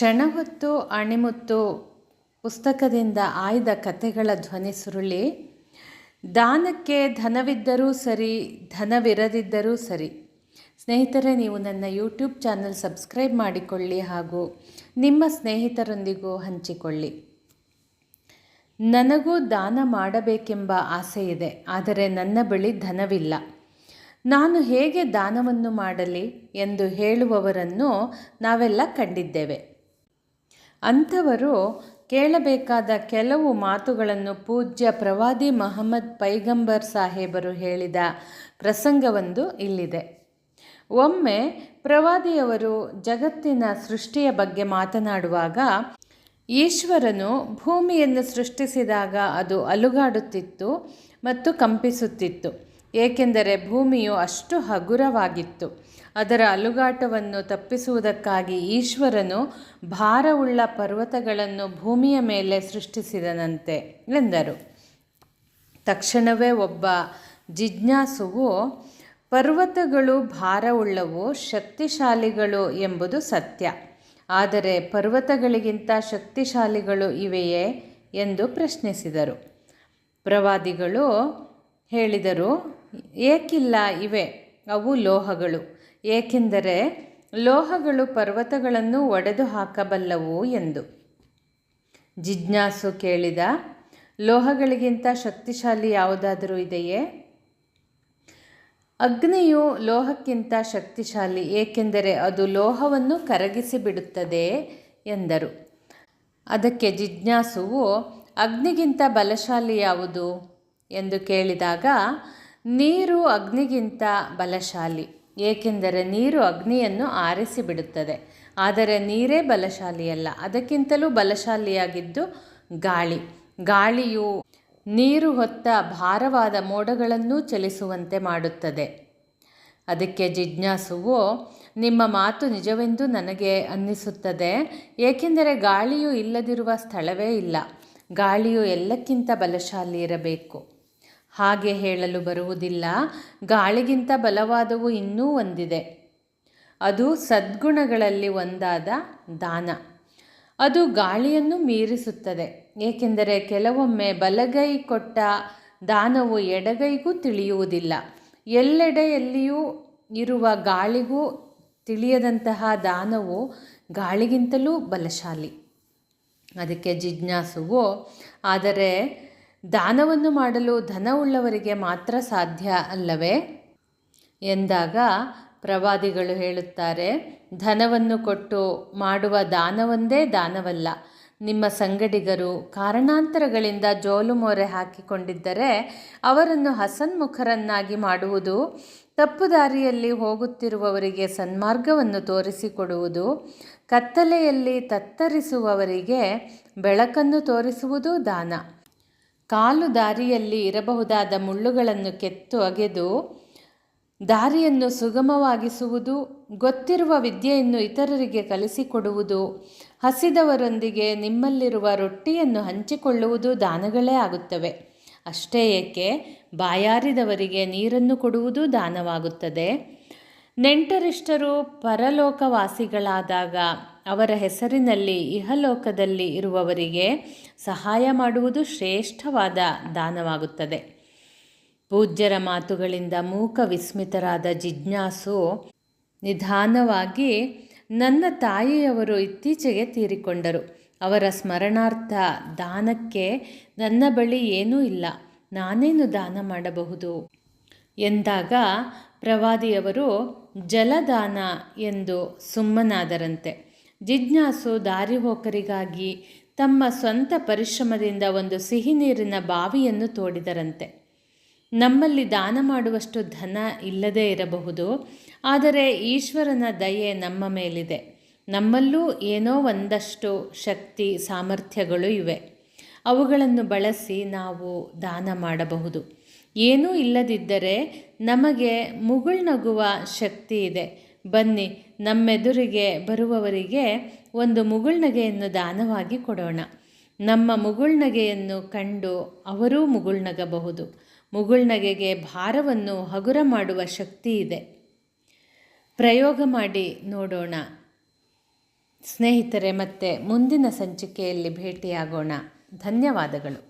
ಕ್ಷಣವೊತ್ತು ಅಣಿಮುತ್ತು ಪುಸ್ತಕದಿಂದ ಆಯ್ದ ಕಥೆಗಳ ಧ್ವನಿ ಸುರುಳಿ, ದಾನಕ್ಕೆ ಧನವಿದ್ದರೂ ಸರಿ, ಧನವಿರದಿದ್ದರೂ ಸರಿ. ಸ್ನೇಹಿತರೆ, ನೀವು ನನ್ನ ಯೂಟ್ಯೂಬ್ ಚಾನಲ್ ಸಬ್ಸ್ಕ್ರೈಬ್ ಮಾಡಿಕೊಳ್ಳಿ ಹಾಗೂ ನಿಮ್ಮ ಸ್ನೇಹಿತರೊಂದಿಗೂ ಹಂಚಿಕೊಳ್ಳಿ. ನನಗೂ ದಾನ ಮಾಡಬೇಕೆಂಬ ಆಸೆ ಇದೆ ಆದರೆ ನನ್ನ ಬಳಿ ಧನವಿಲ್ಲ. ನಾನು ಹೇಗೆ ದಾನವನ್ನು ಮಾಡಲಿ ಎಂದು ಹೇಳುವವರನ್ನು ನಾವೆಲ್ಲ ಕಂಡಿದ್ದೇವೆ. ಅಂಥವರು ಕೇಳಬೇಕಾದ ಕೆಲವು ಮಾತುಗಳನ್ನು ಪೂಜ್ಯ ಪ್ರವಾದಿ ಮಹಮ್ಮದ್ ಪೈಗಂಬರ್ ಸಾಹೇಬರು ಹೇಳಿದ ಪ್ರಸಂಗವೊಂದು ಇಲ್ಲಿದೆ. ಒಮ್ಮೆ ಪ್ರವಾದಿಯವರು ಜಗತ್ತಿನ ಸೃಷ್ಟಿಯ ಬಗ್ಗೆ ಮಾತನಾಡುವಾಗ, ಈಶ್ವರನು ಭೂಮಿಯನ್ನು ಸೃಷ್ಟಿಸಿದಾಗ ಅದು ಅಲುಗಾಡುತ್ತಿತ್ತು ಮತ್ತು ಕಂಪಿಸುತ್ತಿತ್ತು, ಏಕೆಂದರೆ ಭೂಮಿಯು ಅಷ್ಟು ಹಗುರವಾಗಿತ್ತು. ಅದರ ಅಲುಗಾಟವನ್ನು ತಪ್ಪಿಸುವುದಕ್ಕಾಗಿ ಈಶ್ವರನು ಭಾರವುಳ್ಳ ಪರ್ವತಗಳನ್ನು ಭೂಮಿಯ ಮೇಲೆ ಸೃಷ್ಟಿಸಿದನಂತೆ ಎಂದರು. ತಕ್ಷಣವೇ ಒಬ್ಬ ಜಿಜ್ಞಾಸುವು, ಪರ್ವತಗಳು ಭಾರವುಳ್ಳವು ಶಕ್ತಿಶಾಲಿಗಳು ಎಂಬುದು ಸತ್ಯ. ಆದರೆ ಪರ್ವತಗಳಿಗಿಂತ ಶಕ್ತಿಶಾಲಿಗಳು ಇವೆಯೇ? ಎಂದು ಪ್ರಶ್ನಿಸಿದರು. ಪ್ರವಾದಿಗಳು ಹೇಳಿದರು, ಏಕಿಲ್ಲ, ಇವೆ. ಅವು ಲೋಹಗಳು. ಏಕೆಂದರೆ ಲೋಹಗಳು ಪರ್ವತಗಳನ್ನು ಒಡೆದು ಹಾಕಬಲ್ಲವು ಎಂದು. ಜಿಜ್ಞಾಸು ಕೇಳಿದ, ಲೋಹಗಳಿಗಿಂತ ಶಕ್ತಿಶಾಲಿ ಯಾವುದಾದರೂ ಇದೆಯೇ? ಅಗ್ನಿಯು ಲೋಹಕ್ಕಿಂತ ಶಕ್ತಿಶಾಲಿ, ಏಕೆಂದರೆ ಅದು ಲೋಹವನ್ನು ಕರಗಿಸಿ ಬಿಡುತ್ತದೆ ಎಂದರು. ಅದಕ್ಕೆ ಜಿಜ್ಞಾಸುವು, ಅಗ್ನಿಗಿಂತ ಬಲಶಾಲಿ ಯಾವುದು? ಎಂದು ಕೇಳಿದಾಗ ನೀರು ಅಗ್ನಿಗಿಂತ ಬಲಶಾಲಿ, ಏಕೆಂದರೆ ನೀರು ಅಗ್ನಿಯನ್ನು ಆರಿಸಿಬಿಡುತ್ತದೆ. ಆದರೆ ನೀರೇ ಬಲಶಾಲಿಯಲ್ಲ, ಅದಕ್ಕಿಂತಲೂ ಬಲಶಾಲಿಯಾಗಿದ್ದು ಗಾಳಿ. ಗಾಳಿಯು ನೀರು ಹೊತ್ತ ಭಾರವಾದ ಮೋಡಗಳನ್ನೂ ಚಲಿಸುವಂತೆ ಮಾಡುತ್ತದೆ. ಅದಕ್ಕೆ ಜಿಜ್ಞಾಸುವು, ನಿಮ್ಮ ಮಾತು ನಿಜವೆಂದು ನನಗೆ ಅನ್ನಿಸುತ್ತದೆ, ಏಕೆಂದರೆ ಗಾಳಿಯು ಇಲ್ಲದಿರುವ ಸ್ಥಳವೇ ಇಲ್ಲ. ಗಾಳಿಯು ಎಲ್ಲಕ್ಕಿಂತ ಬಲಶಾಲಿ ಇರಬೇಕು. ಹಾಗೆ ಹೇಳಲು ಬರುವುದಿಲ್ಲ. ಗಾಳಿಗಿಂತ ಬಲವಾದವು ಇನ್ನೂ ಒಂದಿದೆ. ಅದು ಸದ್ಗುಣಗಳಲ್ಲಿ ಒಂದಾದ ದಾನ. ಅದು ಗಾಳಿಯನ್ನು ಮೀರಿಸುತ್ತದೆ. ಏಕೆಂದರೆ ಕೆಲವೊಮ್ಮೆ ಬಲಗೈ ಕೊಟ್ಟ ದಾನವು ಎಡಗೈಗೂ ತಿಳಿಯುವುದಿಲ್ಲ. ಎಲ್ಲೆಡೆಯಲ್ಲಿಯೂ ಇರುವ ಗಾಳಿಗೂ ತಿಳಿಯದಂತಹ ದಾನವು ಗಾಳಿಗಿಂತಲೂ ಬಲಶಾಲಿ. ಅದಕ್ಕೆ ಜಿಜ್ಞಾಸುವು, ಆದರೆ ದಾನವನ್ನು ಮಾಡಲು ಧನವುಳ್ಳವರಿಗೆ ಮಾತ್ರ ಸಾಧ್ಯ ಅಲ್ಲವೇ? ಎಂದಾಗ ಪ್ರವಾದಿಗಳು ಹೇಳುತ್ತಾರೆ, ಧನವನ್ನು ಕೊಟ್ಟು ಮಾಡುವ ದಾನವೊಂದೇ ದಾನವಲ್ಲ. ನಿಮ್ಮ ಸಂಗಡಿಗರು ಕಾರಣಾಂತರಗಳಿಂದ ಜೋಲು ಮೊರೆ ಹಾಕಿಕೊಂಡಿದ್ದರೆ ಅವರನ್ನು ಹಸನ್ಮುಖರನ್ನಾಗಿ ಮಾಡುವುದು, ತಪ್ಪು ದಾರಿಯಲ್ಲಿ ಹೋಗುತ್ತಿರುವವರಿಗೆ ಸನ್ಮಾರ್ಗವನ್ನು ತೋರಿಸಿಕೊಡುವುದು, ಕತ್ತಲೆಯಲ್ಲಿ ತತ್ತರಿಸುವವರಿಗೆ ಬೆಳಕನ್ನು ತೋರಿಸುವುದು ದಾನ. ಕಾಲು ದಾರಿಯಲ್ಲಿ ಇರಬಹುದಾದ ಮುಳ್ಳುಗಳನ್ನು ಕೆತ್ತು ಅಗೆದು ದಾರಿಯನ್ನು ಸುಗಮವಾಗಿಸುವುದು, ಗೊತ್ತಿರುವ ವಿದ್ಯೆಯನ್ನು ಇತರರಿಗೆ ಕಲಿಸಿಕೊಡುವುದು, ಹಸಿದವರೊಂದಿಗೆ ನಿಮ್ಮಲ್ಲಿರುವ ರೊಟ್ಟಿಯನ್ನು ಹಂಚಿಕೊಳ್ಳುವುದು ದಾನಗಳೇ ಆಗುತ್ತವೆ. ಅಷ್ಟೇ ಏಕೆ? ಬಾಯಾರಿದವರಿಗೆ ನೀರನ್ನು ಕೊಡುವುದು ದಾನವಾಗುತ್ತದೆ. ನೆಂಟರಿಷ್ಟರು ಪರಲೋಕವಾಸಿಗಳಾದಾಗ ಅವರ ಹೆಸರಿನಲ್ಲಿ ಇಹಲೋಕದಲ್ಲಿ ಇರುವವರಿಗೆ ಸಹಾಯ ಮಾಡುವುದು ಶ್ರೇಷ್ಠವಾದ ದಾನವಾಗುತ್ತದೆ. ಪೂಜ್ಯರ ಮಾತುಗಳಿಂದ ಮೂಕ ವಿಸ್ಮಿತರಾದ ಜಿಜ್ಞಾಸು ನಿಧಾನವಾಗಿ ನನ್ನ ತಾಯಿಯವರು ಇತ್ತೀಚೆಗೆ ತೀರಿಕೊಂಡರು. ಅವರ ಸ್ಮರಣಾರ್ಥ ದಾನಕ್ಕೆ ನನ್ನ ಬಳಿ ಏನೂ ಇಲ್ಲ. ನಾನೇನು ದಾನ ಮಾಡಬಹುದು? ಎಂದಾಗ ಪ್ರವಾದಿಯವರು ಜಲದಾನ ಎಂದು ಸುಮ್ಮನಾದರಂತೆ. ಜಿಜ್ಞಾಸು ದಾರಿಹೋಕರಿಗಾಗಿ ತಮ್ಮ ಸ್ವಂತ ಪರಿಶ್ರಮದಿಂದ ಒಂದು ಸಿಹಿ ನೀರಿನ ಬಾವಿಯನ್ನು ತೋಡಿದರಂತೆ. ನಮ್ಮಲ್ಲಿ ದಾನ ಮಾಡುವಷ್ಟು ಧನ ಇಲ್ಲದೇ ಇರಬಹುದು, ಆದರೆ ಈಶ್ವರನ ದಯೆ ನಮ್ಮ ಮೇಲಿದೆ. ನಮ್ಮಲ್ಲೂ ಏನೋ ಒಂದಷ್ಟು ಶಕ್ತಿ ಸಾಮರ್ಥ್ಯಗಳು ಇವೆ. ಅವುಗಳನ್ನು ಬಳಸಿ ನಾವು ದಾನ ಮಾಡಬಹುದು. ಏನೂ ಇಲ್ಲದಿದ್ದರೆ ನಮಗೆ ಮುಗುಳ್ನಗುವ ಶಕ್ತಿ ಇದೆ. ಬನ್ನಿ, ನಮ್ಮೆದುರಿಗೆ ಬರುವವರಿಗೆ ಒಂದು ಮುಗುಳ್ನಗೆಯನ್ನು ದಾನವಾಗಿ ಕೊಡೋಣ. ನಮ್ಮ ಮುಗುಳ್ನಗೆಯನ್ನು ಕಂಡು ಅವರೂ ಮುಗುಳ್ನಗಬಹುದು ಮುಗುಳ್ನಗೆಗೆ ಭಾರವನ್ನು ಹಗುರ ಮಾಡುವ ಶಕ್ತಿ ಇದೆ. ಪ್ರಯೋಗ ಮಾಡಿ ನೋಡೋಣ. ಸ್ನೇಹಿತರೆ, ಮತ್ತೆ ಮುಂದಿನ ಸಂಚಿಕೆಯಲ್ಲಿ ಭೇಟಿಯಾಗೋಣ. ಧನ್ಯವಾದಗಳು.